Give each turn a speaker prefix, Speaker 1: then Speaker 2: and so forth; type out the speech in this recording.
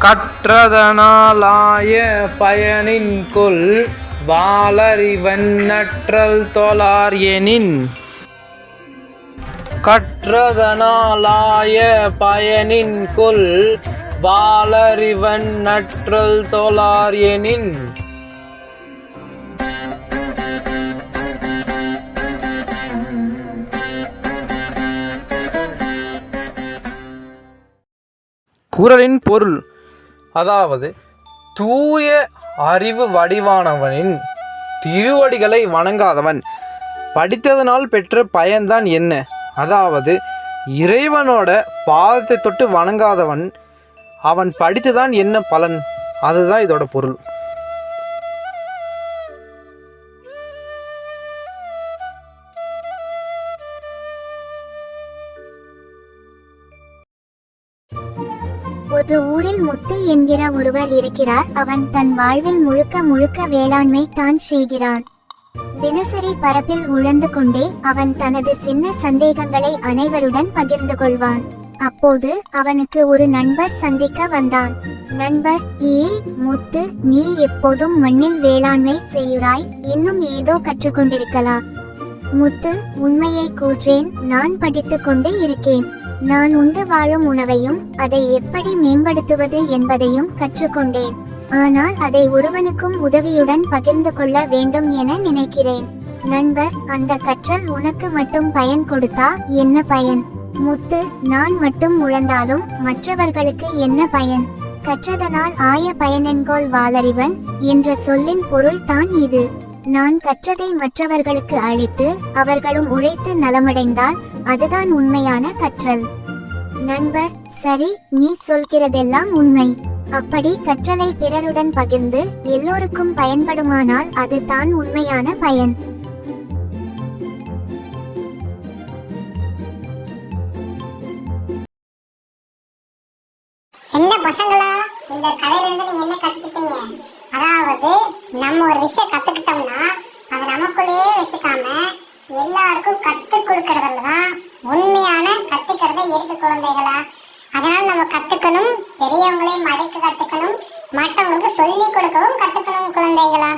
Speaker 1: கற்றதனாலாய பயனின் கொல் வாளறிவன்னற்றல் தொழார் எனின். கற்றதனாலாய பயனின் கொல் வாளறிவன்னற்றல் தொழார் எனின். குரலின் பொருள் அதாவது தூய அறிவு வடிவானவனின் திருவடிகளை வணங்காதவன். படித்ததனால் பெற்ற பயன்தான் என்ன? அதாவது இறைவனோட பாதத்தை தொட்டு வணங்காதவன் அவன் படித்துதான் என்ன பலன்? அதுதான் இதோட பொருள்.
Speaker 2: ஒரு ஊரில் முத்து என்கிற ஒருவர் இருக்கிறார். அவன் தன் வாழ்வில் முழுக்க முழுக்க வேளாண்மை தான் செய்கிறான். தினசரி பரப்பில் உழந்து கொண்டே அவன் தனது சின்ன சந்தேகங்களை அனைவருடன் பகிர்ந்து கொள்வான். அப்போது அவனுக்கு ஒரு நண்பர் சந்திக்க வந்தான். நண்பர் ஏ முத்து நீ எப்போதும் மண்ணில் வேளாண்மை செய்கிறாய் இன்னும் ஏதோ கற்றுக்கொண்டிருக்கலாம். முத்து உண்மையை கூற்றேன். நான் படித்துக் கொண்டே இருக்கேன். நான் உண்டு வாழும் உணவையும் அதை எப்படி மேம்படுத்துவது என்பதையும் கற்றுக்கொண்டேன். ஆனால் அதை ஒருவனுக்கும் உதவியுடன் பகிர்ந்து கொள்ள வேண்டும் என நினைக்கிறேன். நண்பர் அந்த கற்றல் உனக்கு மட்டும் பயன் கொடுத்தா என்ன பயன்? முத்து நான் மட்டும் உழந்தாலும் மற்றவர்களுக்கு என்ன பயன்? கற்றதனால் ஆய பயனென்கோல் வாளறிவன் என்ற சொல்லின் பொருள் தான் இது. நான் கற்றதை மற்றவர்களுக்கு அளித்து அவர்களும் உழைத்து நலமடைந்தால் அதுதான் உண்மையான கற்றல். நண்பர் சரி நீ சொல்கிறதெல்லாம் உண்மை. அப்படி கற்றலை பிறருடன் பகிர்ந்து எல்லோருக்கும் பயன்படுமானால் அது தான் உண்மையான பயன்.
Speaker 3: என்ன பசங்களா? இந்த கதையில இருந்து நீங்க என்ன கத்துக்கிட்டீங்க அதாவது நம்ம ஒரு விஷயம் கத்துக்கிட்டோம்னா அதை நமக்குள்ளேயே வச்சுக்காம எல்லாருக்கும் கற்றுக் கொடுக்கறதுல தான் உண்மையான கத்துக்கிறத இருக்கு குழந்தைகளா. அதனால நம்ம கத்துக்கணும் பெரியவங்களையும் மதிக்க கத்துக்கணும் மற்றவங்களுக்கு சொல்லி கொடுக்கவும் கத்துக்கணும் குழந்தைகளா.